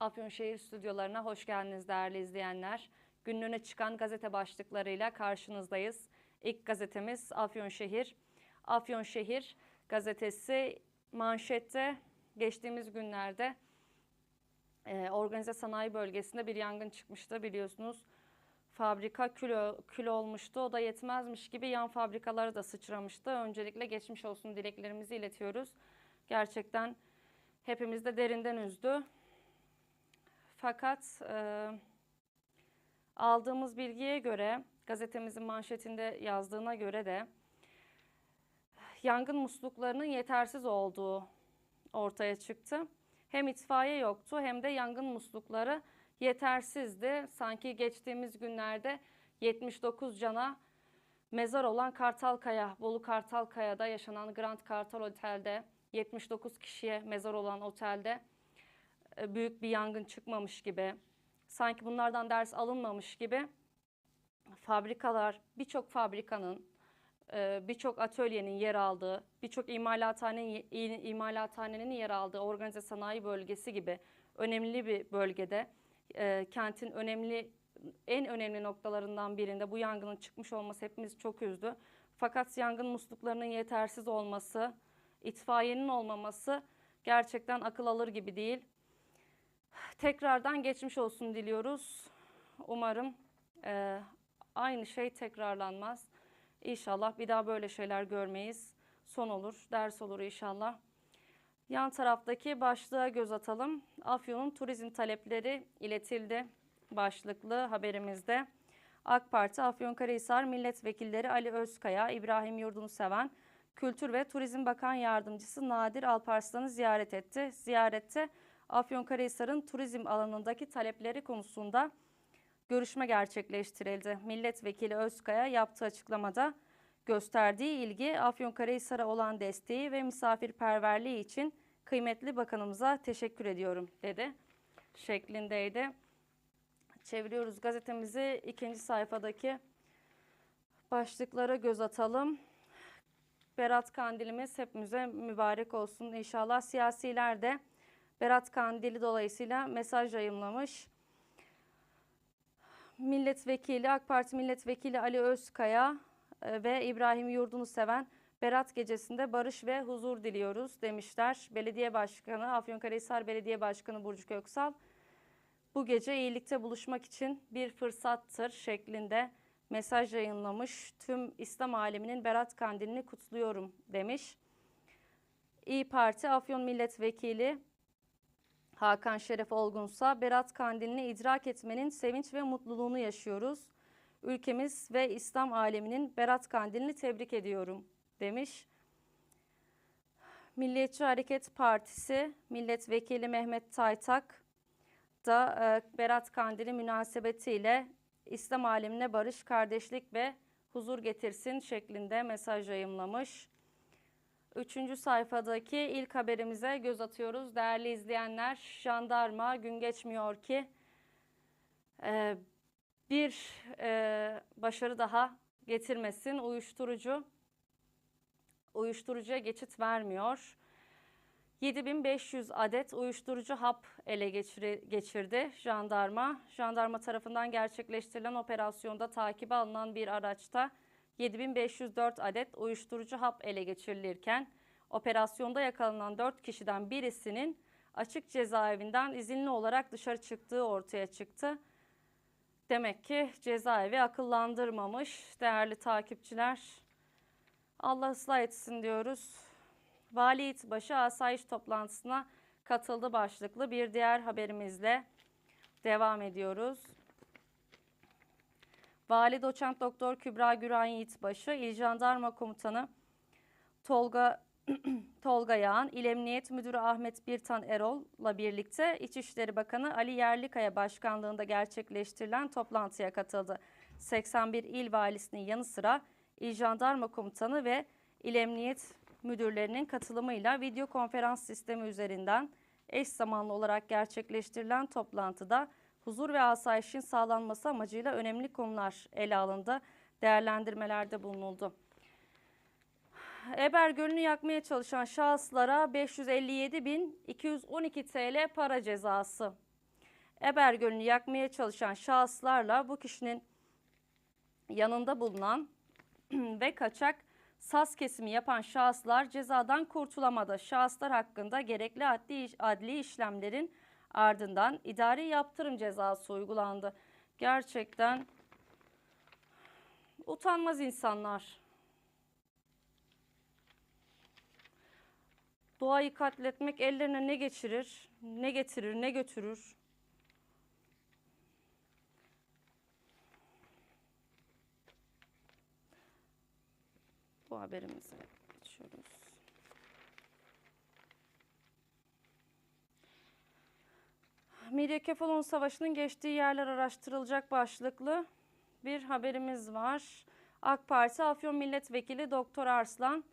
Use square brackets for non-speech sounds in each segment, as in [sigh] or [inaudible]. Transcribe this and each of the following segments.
Afyonşehir stüdyolarına hoş geldiniz değerli izleyenler. Günlüğüne çıkan gazete başlıklarıyla karşınızdayız. İlk gazetemiz Afyonşehir. Afyonşehir gazetesi manşette geçtiğimiz günlerde e, organize sanayi bölgesinde bir yangın çıkmıştı biliyorsunuz. Fabrika kül, kül olmuştu. O da yetmezmiş gibi yan fabrikalara da sıçramıştı. Öncelikle geçmiş olsun dileklerimizi iletiyoruz. Gerçekten hepimiz de derinden üzdü. Fakat e, aldığımız bilgiye göre gazetemizin manşetinde yazdığına göre de yangın musluklarının yetersiz olduğu ortaya çıktı. Hem itfaiye yoktu hem de yangın muslukları yetersizdi. Sanki geçtiğimiz günlerde 79 cana mezar olan Kartalkaya, Bolu Kartalkaya'da yaşanan Grand Kartal Otel'de 79 kişiye mezar olan otelde büyük bir yangın çıkmamış gibi, sanki bunlardan ders alınmamış gibi fabrikalar, birçok fabrikanın, e, birçok atölyenin yer aldığı, birçok imalathanenin, imalathanenin yer aldığı organize sanayi bölgesi gibi önemli bir bölgede e, kentin önemli en önemli noktalarından birinde bu yangının çıkmış olması hepimiz çok üzdü. Fakat yangın musluklarının yetersiz olması, itfaiyenin olmaması gerçekten akıl alır gibi değil. Tekrardan geçmiş olsun diliyoruz. Umarım e, aynı şey tekrarlanmaz. İnşallah bir daha böyle şeyler görmeyiz. Son olur, ders olur inşallah. Yan taraftaki başlığa göz atalım. Afyon'un turizm talepleri iletildi başlıklı haberimizde. AK Parti Afyonkarahisar Milletvekilleri Ali Özkaya, İbrahim Yurdunseven, Kültür ve Turizm Bakan Yardımcısı Nadir Alparslan'ı ziyaret etti. Ziyarette Afyonkarahisar'ın turizm alanındaki talepleri konusunda görüşme gerçekleştirildi. Milletvekili Özkaya yaptığı açıklamada gösterdiği ilgi, Afyonkarahisar'a olan desteği ve misafirperverliği için kıymetli bakanımıza teşekkür ediyorum dedi şeklindeydi. Çeviriyoruz gazetemizi ikinci sayfadaki başlıklara göz atalım. Berat Kandilimiz hepimize mübarek olsun inşallah. Siyasiler de Berat Kandili dolayısıyla mesaj yayımlamış. Milletvekili, AK Parti Milletvekili Ali Özkaya e, ve İbrahim Yurdun'u seven Berat Gecesi'nde barış ve huzur diliyoruz demişler. Belediye Başkanı, Afyonkarahisar Belediye Başkanı Burcu Köksal bu gece iyilikte buluşmak için bir fırsattır şeklinde mesaj yayınlamış. Tüm İslam aleminin Berat Kandilini kutluyorum demiş. İyi Parti Afyon Milletvekili Hakan Şeref Olgunsa Berat Kandilini idrak etmenin sevinç ve mutluluğunu yaşıyoruz. Ülkemiz ve İslam aleminin Berat Kandilini tebrik ediyorum demiş. Milliyetçi Hareket Partisi Milletvekili Mehmet Taytak da e, Berat Kandili münasebetiyle İslam alemine barış, kardeşlik ve huzur getirsin şeklinde mesaj yayımlamış. Üçüncü sayfadaki ilk haberimize göz atıyoruz. Değerli izleyenler, jandarma gün geçmiyor ki e, bir e, başarı daha getirmesin. Uyuşturucu uyuşturucuya geçit vermiyor. 7500 adet uyuşturucu hap ele geçirdi jandarma. Jandarma tarafından gerçekleştirilen operasyonda takibe alınan bir araçta 7504 adet uyuşturucu hap ele geçirilirken operasyonda yakalanan 4 kişiden birisinin açık cezaevinden izinli olarak dışarı çıktığı ortaya çıktı. Demek ki cezaevi akıllandırmamış değerli takipçiler. Allah ıslah etsin diyoruz. Vali İtbaşı asayiş toplantısına katıldı başlıklı bir diğer haberimizle devam ediyoruz. Vali Doçent Doktor Kübra Güran Yiğitbaşı, İl Jandarma Komutanı Tolga [clears throat] Tolga Yağan, İl Emniyet Müdürü Ahmet Birtan Erol'la birlikte İçişleri Bakanı Ali Yerlikaya başkanlığında gerçekleştirilen toplantıya katıldı. 81 il valisinin yanı sıra İl Jandarma Komutanı ve İl Emniyet Müdürlerinin katılımıyla video konferans sistemi üzerinden eş zamanlı olarak gerçekleştirilen toplantıda huzur ve asayişin sağlanması amacıyla önemli konular ele alındı, değerlendirmelerde bulunuldu. Eber Gölü'nü yakmaya çalışan şahıslara 557.212 TL para cezası. Eber Gölü'nü yakmaya çalışan şahıslarla bu kişinin yanında bulunan [clears throat] ve kaçak saz kesimi yapan şahıslar cezadan kurtulamadı. Şahıslar hakkında gerekli adli, adli işlemlerin ardından idari yaptırım cezası uygulandı. Gerçekten utanmaz insanlar. Doğayı katletmek ellerine ne geçirir, ne getirir, ne götürür? Bu haberimize Miryakefalon Savaşı'nın geçtiği yerler araştırılacak başlıklı bir haberimiz var. AK Parti Afyon Milletvekili Doktor Arslan,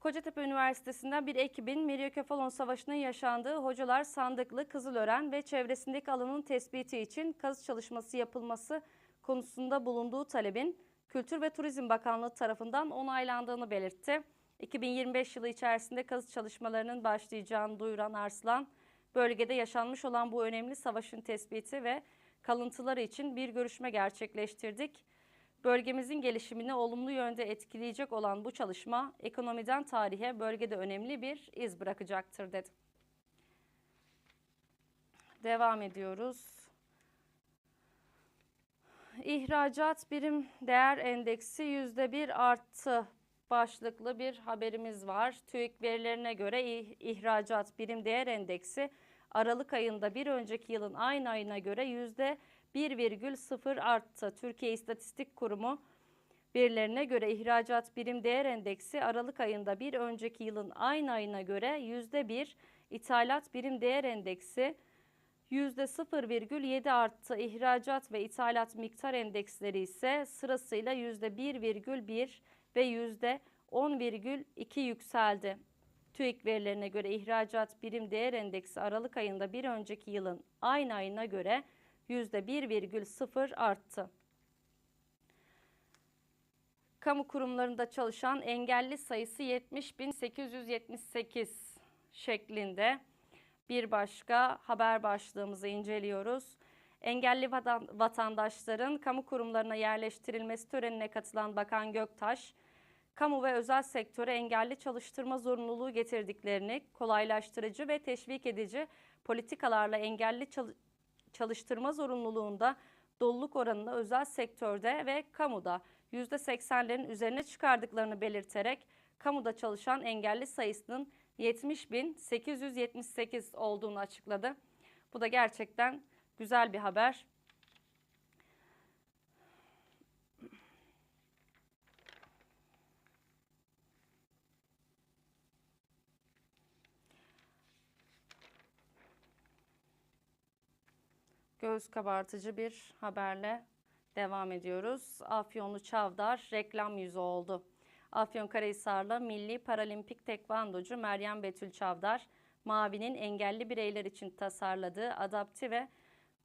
Kocatepe Üniversitesi'nden bir ekibin Miryakefalon Savaşı'nın yaşandığı Hocalar Sandıklı, Kızılören ve çevresindeki alanın tespiti için kazı çalışması yapılması konusunda bulunduğu talebin Kültür ve Turizm Bakanlığı tarafından onaylandığını belirtti. 2025 yılı içerisinde kazı çalışmalarının başlayacağını duyuran Arslan, bölgede yaşanmış olan bu önemli savaşın tespiti ve kalıntıları için bir görüşme gerçekleştirdik. Bölgemizin gelişimini olumlu yönde etkileyecek olan bu çalışma ekonomiden tarihe bölgede önemli bir iz bırakacaktır dedi. Devam ediyoruz. İhracat birim değer endeksi %1 arttı başlıklı bir haberimiz var. TÜİK verilerine göre ihracat birim değer endeksi Aralık ayında bir önceki yılın aynı ayına göre %1,0 arttı. Türkiye İstatistik Kurumu verilerine göre ihracat birim değer endeksi Aralık ayında bir önceki yılın aynı ayına göre %1, ithalat birim değer endeksi %0,7 arttı. İhracat ve ithalat miktar endeksleri ise sırasıyla %1,1 ve %10,2 yükseldi. TÜİK verilerine göre ihracat birim değer endeksi Aralık ayında bir önceki yılın aynı ayına göre %1,0 arttı. Kamu kurumlarında çalışan engelli sayısı 70.878 şeklinde bir başka haber başlığımızı inceliyoruz. Engelli vatandaşların kamu kurumlarına yerleştirilmesi törenine katılan Bakan Göktaş, kamu ve özel sektöre engelli çalıştırma zorunluluğu getirdiklerini, kolaylaştırıcı ve teşvik edici politikalarla engelli çalıştırma zorunluluğunda doluluk oranını özel sektörde ve kamuda %80'lerin üzerine çıkardıklarını belirterek kamuda çalışan engelli sayısının 70.878 olduğunu açıkladı. Bu da gerçekten güzel bir haber. Göz kabartıcı bir haberle devam ediyoruz. Afyonlu Çavdar reklam yüzü oldu. Afyonkarahisar'la Milli Paralimpik Tekvandocu Meryem Betül Çavdar, Mavi'nin engelli bireyler için tasarladığı adaptive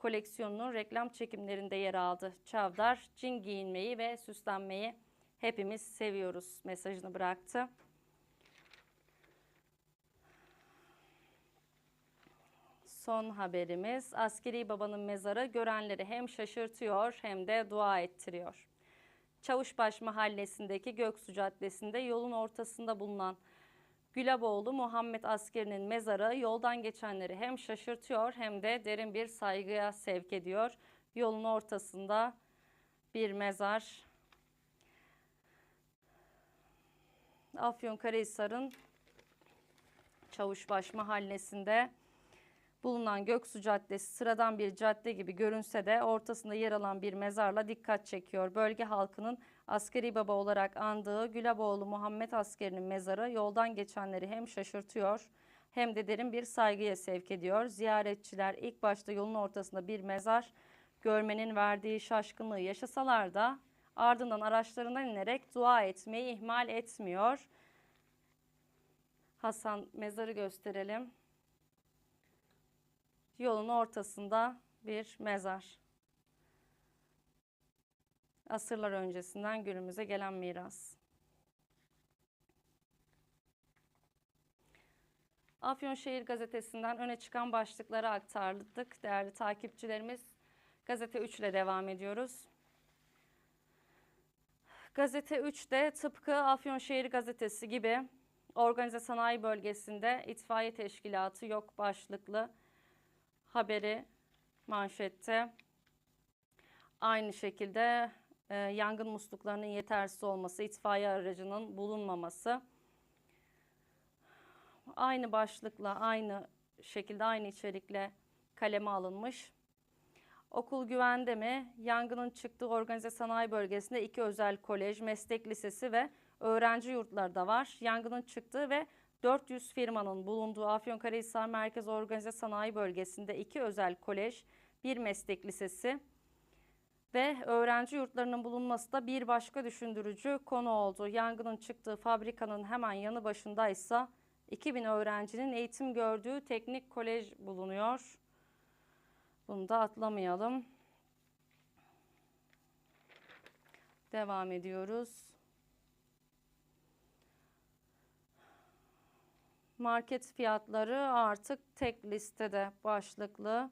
koleksiyonunun reklam çekimlerinde yer aldı. Çavdar, cin giyinmeyi ve süslenmeyi hepimiz seviyoruz mesajını bıraktı. Son haberimiz askeri babanın mezarı görenleri hem şaşırtıyor hem de dua ettiriyor. Çavuşbaş mahallesindeki Göksu Caddesi'nde yolun ortasında bulunan Gülaboğlu Muhammed Askeri'nin mezarı yoldan geçenleri hem şaşırtıyor hem de derin bir saygıya sevk ediyor. Yolun ortasında bir mezar. Afyonkarahisar'ın Çavuşbaş mahallesinde bulunan Göksu Caddesi sıradan bir cadde gibi görünse de ortasında yer alan bir mezarla dikkat çekiyor. Bölge halkının askeri baba olarak andığı Gülaboğlu Muhammed Askeri'nin mezarı yoldan geçenleri hem şaşırtıyor hem de derin bir saygıya sevk ediyor. Ziyaretçiler ilk başta yolun ortasında bir mezar görmenin verdiği şaşkınlığı yaşasalar da ardından araçlarından inerek dua etmeyi ihmal etmiyor. Hasan mezarı gösterelim. Yolun ortasında bir mezar. Asırlar öncesinden günümüze gelen miras. Afyonşehir gazetesinden öne çıkan başlıkları aktardık değerli takipçilerimiz. Gazete 3 ile devam ediyoruz. Gazete 3'te tıpkı Afyonşehir gazetesi gibi organize sanayi bölgesinde itfaiye teşkilatı yok başlıklı haberi manşette. Aynı şekilde e, yangın musluklarının yetersiz olması, itfaiye aracının bulunmaması. Aynı başlıkla, aynı şekilde, aynı içerikle kaleme alınmış. Okul güvende mi? Yangının çıktığı organize sanayi bölgesinde iki özel kolej, meslek lisesi ve öğrenci yurtları da var. Yangının çıktığı ve 400 firmanın bulunduğu Afyonkarahisar Merkez Organize Sanayi Bölgesi'nde iki özel kolej, bir meslek lisesi ve öğrenci yurtlarının bulunması da bir başka düşündürücü konu oldu. Yangının çıktığı fabrikanın hemen yanı başındaysa 2000 öğrencinin eğitim gördüğü teknik kolej bulunuyor. Bunu da atlamayalım. Devam ediyoruz. Market fiyatları artık tek listede başlıklı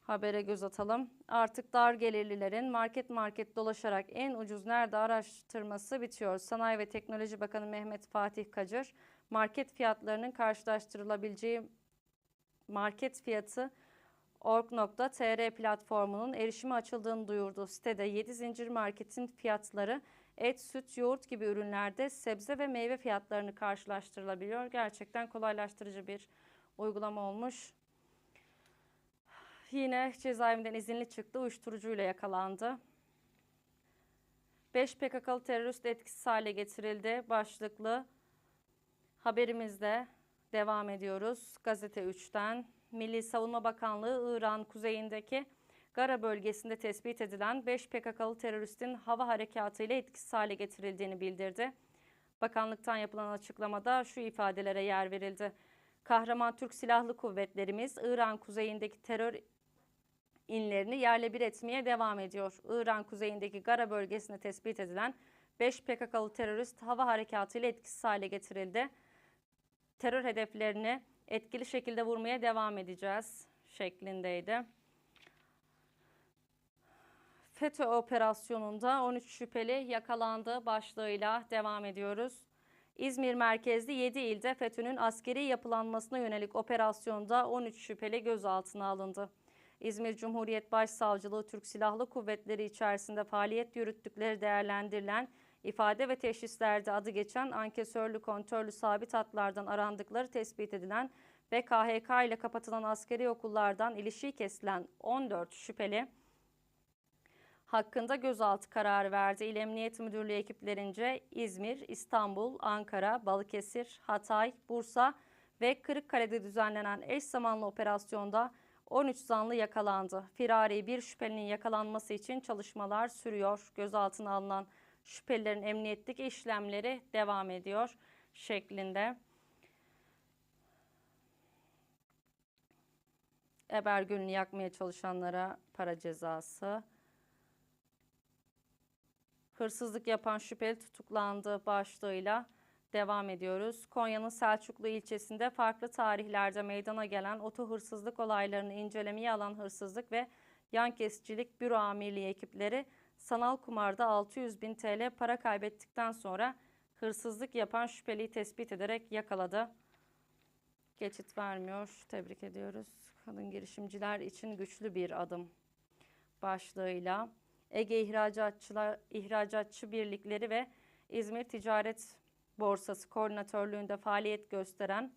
habere göz atalım. Artık dar gelirlilerin market market dolaşarak en ucuz nerede araştırması bitiyor. Sanayi ve Teknoloji Bakanı Mehmet Fatih Kacır, market fiyatlarının karşılaştırılabileceği market fiyatı org.tr platformunun erişime açıldığını duyurdu. Sitede 7 zincir marketin fiyatları et, süt, yoğurt gibi ürünlerde sebze ve meyve fiyatlarını karşılaştırılabiliyor. Gerçekten kolaylaştırıcı bir uygulama olmuş. Yine cezaevinden izinli çıktı, uyuşturucuyla yakalandı. 5 PKK'lı terörist etkisiz hale getirildi. Başlıklı haberimizde devam ediyoruz. Gazete 3'ten. Milli Savunma Bakanlığı İran kuzeyindeki Gara bölgesinde tespit edilen 5 PKK'lı teröristin hava harekatı ile etkisiz hale getirildiğini bildirdi. Bakanlıktan yapılan açıklamada şu ifadelere yer verildi. Kahraman Türk Silahlı Kuvvetlerimiz İran kuzeyindeki terör inlerini yerle bir etmeye devam ediyor. İran kuzeyindeki Gara bölgesinde tespit edilen 5 PKK'lı terörist hava harekatı ile etkisiz hale getirildi. Terör hedeflerini etkili şekilde vurmaya devam edeceğiz şeklindeydi. FETÖ operasyonunda 13 şüpheli yakalandı başlığıyla devam ediyoruz. İzmir merkezli 7 ilde FETÖ'nün askeri yapılanmasına yönelik operasyonda 13 şüpheli gözaltına alındı. İzmir Cumhuriyet Başsavcılığı Türk Silahlı Kuvvetleri içerisinde faaliyet yürüttükleri değerlendirilen ifade ve teşhislerde adı geçen ankesörlü kontörlü sabit hatlardan arandıkları tespit edilen ve KHK ile kapatılan askeri okullardan ilişiği kesilen 14 şüpheli hakkında gözaltı kararı verdi. İl Emniyet Müdürlüğü ekiplerince İzmir, İstanbul, Ankara, Balıkesir, Hatay, Bursa ve Kırıkkale'de düzenlenen eş zamanlı operasyonda 13 zanlı yakalandı. Firari bir şüphelinin yakalanması için çalışmalar sürüyor. Gözaltına alınan şüphelilerin emniyetlik işlemleri devam ediyor şeklinde. Eber Gölü'nü yakmaya çalışanlara para cezası. Hırsızlık yapan şüpheli tutuklandı başlığıyla devam ediyoruz. Konya'nın Selçuklu ilçesinde farklı tarihlerde meydana gelen oto hırsızlık olaylarını incelemeye alan hırsızlık ve yan kesicilik büro amirliği ekipleri sanal kumarda 600 bin TL para kaybettikten sonra hırsızlık yapan şüpheliyi tespit ederek yakaladı. Geçit vermiyor. Tebrik ediyoruz. Kadın girişimciler için güçlü bir adım başlığıyla Ege İhracatçılar İhracatçı Birlikleri ve İzmir Ticaret Borsası Koordinatörlüğünde faaliyet gösteren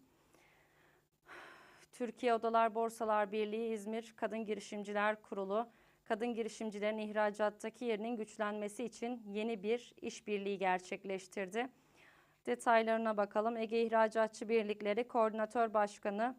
Türkiye Odalar Borsalar Birliği İzmir Kadın Girişimciler Kurulu kadın girişimcilerin ihracattaki yerinin güçlenmesi için yeni bir işbirliği gerçekleştirdi. Detaylarına bakalım. Ege İhracatçı Birlikleri Koordinatör Başkanı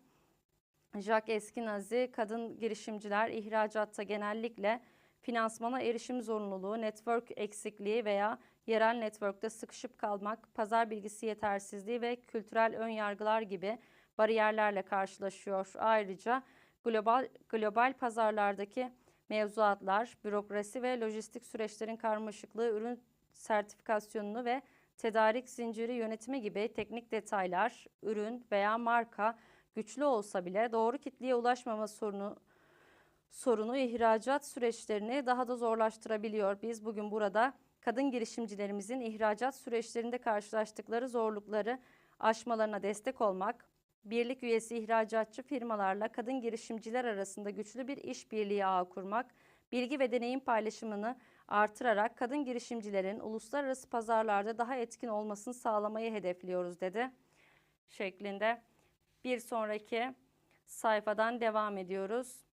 Jacques Eskinazi, kadın girişimciler ihracatta genellikle finansmana erişim zorunluluğu, network eksikliği veya yerel network'te sıkışıp kalmak, pazar bilgisi yetersizliği ve kültürel ön yargılar gibi bariyerlerle karşılaşıyor. Ayrıca global global pazarlardaki mevzuatlar, bürokrasi ve lojistik süreçlerin karmaşıklığı ürün sertifikasyonunu ve tedarik zinciri yönetimi gibi teknik detaylar, ürün veya marka güçlü olsa bile doğru kitleye ulaşmama sorunu sorunu ihracat süreçlerini daha da zorlaştırabiliyor. Biz bugün burada kadın girişimcilerimizin ihracat süreçlerinde karşılaştıkları zorlukları aşmalarına destek olmak, birlik üyesi ihracatçı firmalarla kadın girişimciler arasında güçlü bir işbirliği ağı kurmak, bilgi ve deneyim paylaşımını artırarak kadın girişimcilerin uluslararası pazarlarda daha etkin olmasını sağlamayı hedefliyoruz dedi. Şeklinde bir sonraki sayfadan devam ediyoruz.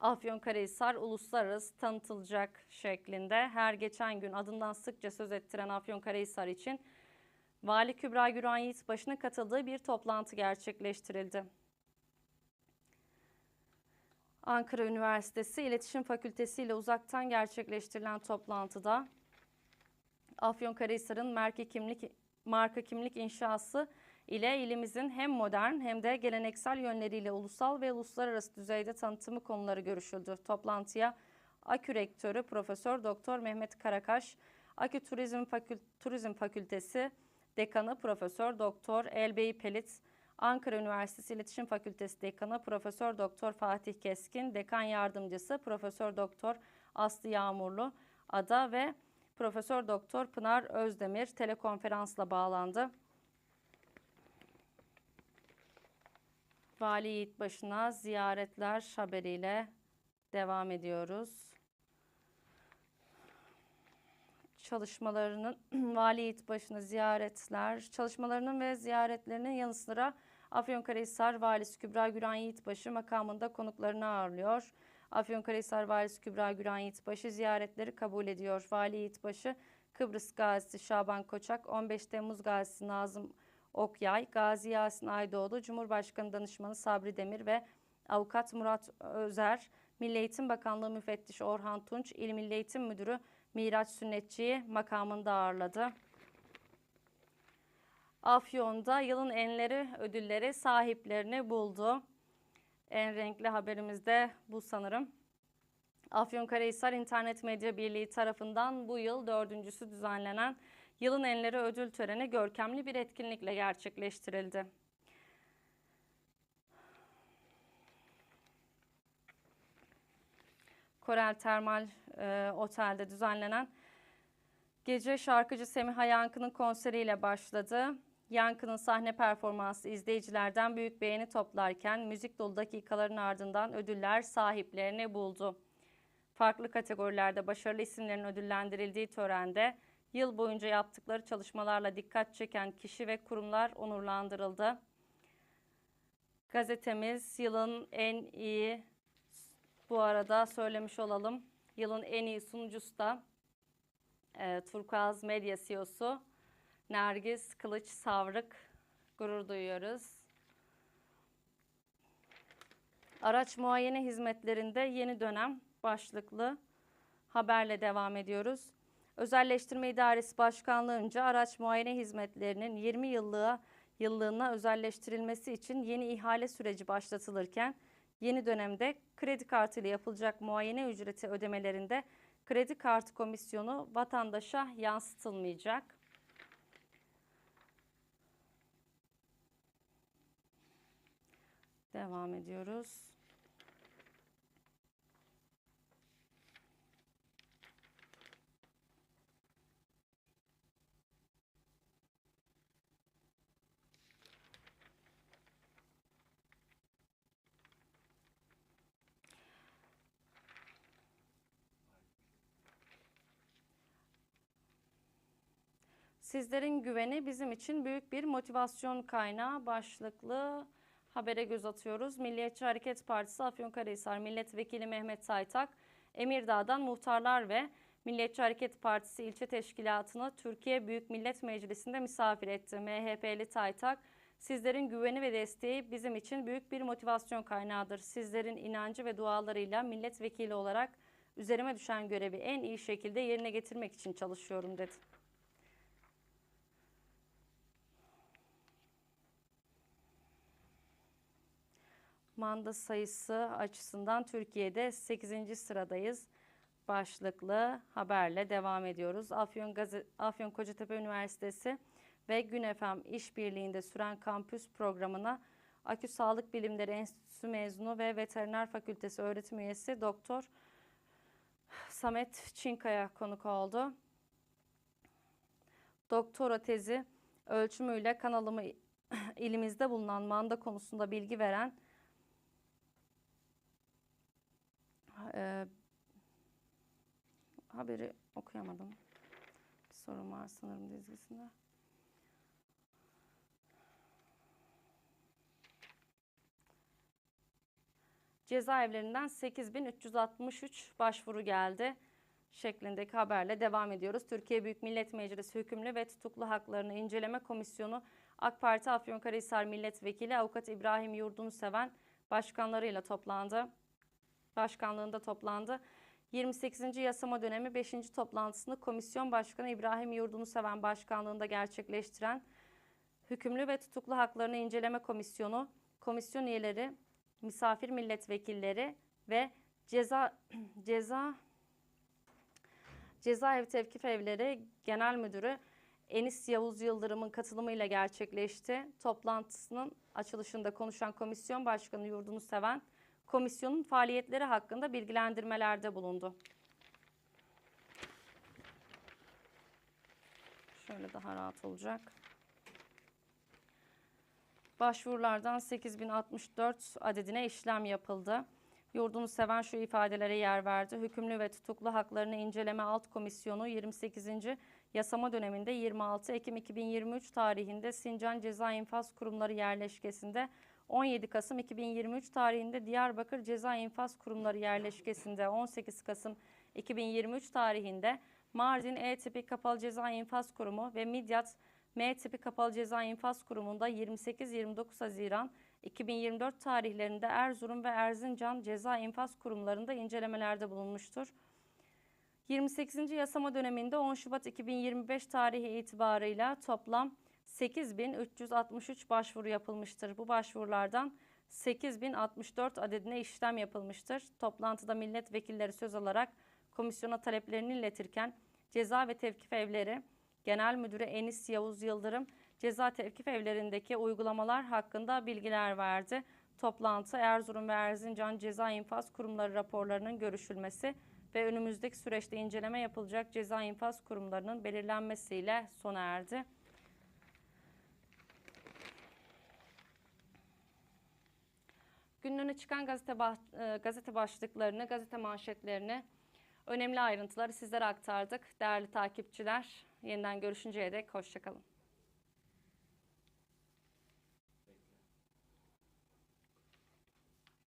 Afyonkarahisar uluslararası tanıtılacak şeklinde her geçen gün adından sıkça söz ettiren Afyonkarahisar için Vali Kübra Güran Yiğitbaşı'nın katıldığı bir toplantı gerçekleştirildi. Ankara Üniversitesi İletişim Fakültesi ile uzaktan gerçekleştirilen toplantıda Afyonkarahisar'ın marka kimlik marka kimlik inşası ile ilimizin hem modern hem de geleneksel yönleriyle ulusal ve uluslararası düzeyde tanıtımı konuları görüşüldü. Toplantıya AKÜ Rektörü Profesör Doktor Mehmet Karakaş, AKÜ Turizm, Fakül Turizm Fakültesi Dekanı Profesör Doktor Elbey Pelit, Ankara Üniversitesi İletişim Fakültesi Dekanı Profesör Doktor Fatih Keskin, Dekan Yardımcısı Profesör Doktor Aslı Yağmurlu, Ada ve Profesör Doktor Pınar Özdemir telekonferansla bağlandı. Vali Yiğitbaşı'na ziyaretler haberiyle devam ediyoruz. Çalışmalarının [clears throat] Vali Yiğitbaşı'na ziyaretler, çalışmalarının ve ziyaretlerinin yanı sıra Afyonkarahisar Valisi Kübra Güran Yiğitbaşı makamında konuklarını ağırlıyor. Afyonkarahisar Valisi Kübra Güran Yiğitbaşı ziyaretleri kabul ediyor. Vali Yiğitbaşı Kıbrıs Gazisi Şaban Koçak, 15 Temmuz Gazisi Nazım Okyay, Gazi Yasin Aydoğdu, Cumhurbaşkanı Danışmanı Sabri Demir ve Avukat Murat Özer, Milli Eğitim Bakanlığı Müfettişi Orhan Tunç, İl Milli Eğitim Müdürü Miraç Sünnetçi'yi makamında ağırladı. Afyon'da yılın enleri ödülleri sahiplerini buldu. En renkli haberimiz de bu sanırım. Afyonkarahisar İnternet Medya Birliği tarafından bu yıl dördüncüsü düzenlenen Yılın Enleri ödül töreni görkemli bir etkinlikle gerçekleştirildi. Korel Termal e, Otel'de düzenlenen gece şarkıcı Semiha Yankı'nın konseriyle başladı. Yankı'nın sahne performansı izleyicilerden büyük beğeni toplarken müzik dolu dakikaların ardından ödüller sahiplerini buldu. Farklı kategorilerde başarılı isimlerin ödüllendirildiği törende Yıl boyunca yaptıkları çalışmalarla dikkat çeken kişi ve kurumlar onurlandırıldı. Gazetemiz yılın en iyi, bu arada söylemiş olalım, yılın en iyi sunucusu da e, Turkuaz Medya CEO'su Nergis Kılıç Savrık. Gurur duyuyoruz. Araç muayene hizmetlerinde yeni dönem başlıklı haberle devam ediyoruz. Özelleştirme İdaresi Başkanlığı'nca araç muayene hizmetlerinin 20 yıllığa yıllığına özelleştirilmesi için yeni ihale süreci başlatılırken yeni dönemde kredi kartı ile yapılacak muayene ücreti ödemelerinde kredi kartı komisyonu vatandaşa yansıtılmayacak. Devam ediyoruz. Sizlerin güveni bizim için büyük bir motivasyon kaynağı başlıklı habere göz atıyoruz. Milliyetçi Hareket Partisi Afyonkarahisar Milletvekili Mehmet Saytak, Emirdağ'dan muhtarlar ve Milliyetçi Hareket Partisi ilçe teşkilatını Türkiye Büyük Millet Meclisi'nde misafir etti. MHP'li Taytak, sizlerin güveni ve desteği bizim için büyük bir motivasyon kaynağıdır. Sizlerin inancı ve dualarıyla milletvekili olarak üzerime düşen görevi en iyi şekilde yerine getirmek için çalışıyorum dedi. Manda sayısı açısından Türkiye'de 8. sıradayız. başlıklı haberle devam ediyoruz. Afyon, Gazi- Afyon Kocatepe Üniversitesi ve GÜNEFEM işbirliğinde süren kampüs programına Akü Sağlık Bilimleri Enstitüsü mezunu ve Veteriner Fakültesi öğretim üyesi Doktor Samet Çinkaya konuk oldu. Doktora tezi ölçümüyle kanalımı ilimizde bulunan manda konusunda bilgi veren e, haberi okuyamadım. Bir sorun var sanırım dizgisinde. Cezaevlerinden 8363 başvuru geldi şeklindeki haberle devam ediyoruz. Türkiye Büyük Millet Meclisi Hükümlü ve Tutuklu Haklarını İnceleme Komisyonu AK Parti Afyonkarahisar Milletvekili Avukat İbrahim Yurdunseven başkanlarıyla toplandı. Başkanlığında toplandı. 28. yasama dönemi 5. toplantısını Komisyon Başkanı İbrahim Yurdunseven başkanlığında gerçekleştiren Hükümlü ve Tutuklu Haklarını İnceleme Komisyonu, komisyon üyeleri, misafir milletvekilleri ve ceza [clears throat] ceza Cezaevi Tevkif Evleri Genel Müdürü Enis Yavuz Yıldırım'ın katılımıyla gerçekleşti. Toplantısının açılışında konuşan Komisyon Başkanı Yurdunu Seven, komisyonun faaliyetleri hakkında bilgilendirmelerde bulundu. Şöyle daha rahat olacak. Başvurulardan 8064 adedine işlem yapıldı. Yurdunu seven şu ifadelere yer verdi. Hükümlü ve tutuklu haklarını inceleme alt komisyonu 28. yasama döneminde 26 Ekim 2023 tarihinde Sincan Ceza İnfaz Kurumları yerleşkesinde 17 Kasım 2023 tarihinde Diyarbakır Ceza İnfaz Kurumları yerleşkesinde 18 Kasım 2023 tarihinde Mardin E tipi Kapalı Ceza İnfaz Kurumu ve Midyat M tipi Kapalı Ceza İnfaz Kurumu'nda 28-29 Haziran 2024 tarihlerinde Erzurum ve Erzincan Ceza İnfaz Kurumlarında incelemelerde bulunmuştur. 28. yasama döneminde 10 Şubat 2025 tarihi itibarıyla toplam 8363 başvuru yapılmıştır. Bu başvurulardan 8064 adedine işlem yapılmıştır. Toplantıda milletvekilleri söz alarak komisyona taleplerini iletirken Ceza ve Tevkif Evleri Genel Müdürü Enis Yavuz Yıldırım ceza tevkif evlerindeki uygulamalar hakkında bilgiler verdi. Toplantı Erzurum ve Erzincan Ceza İnfaz Kurumları raporlarının görüşülmesi ve önümüzdeki süreçte inceleme yapılacak ceza infaz kurumlarının belirlenmesiyle sona erdi. Günün öne çıkan gazete, bah- e, gazete başlıklarını, gazete manşetlerini, önemli ayrıntıları sizlere aktardık. Değerli takipçiler, yeniden görüşünceye dek hoşçakalın.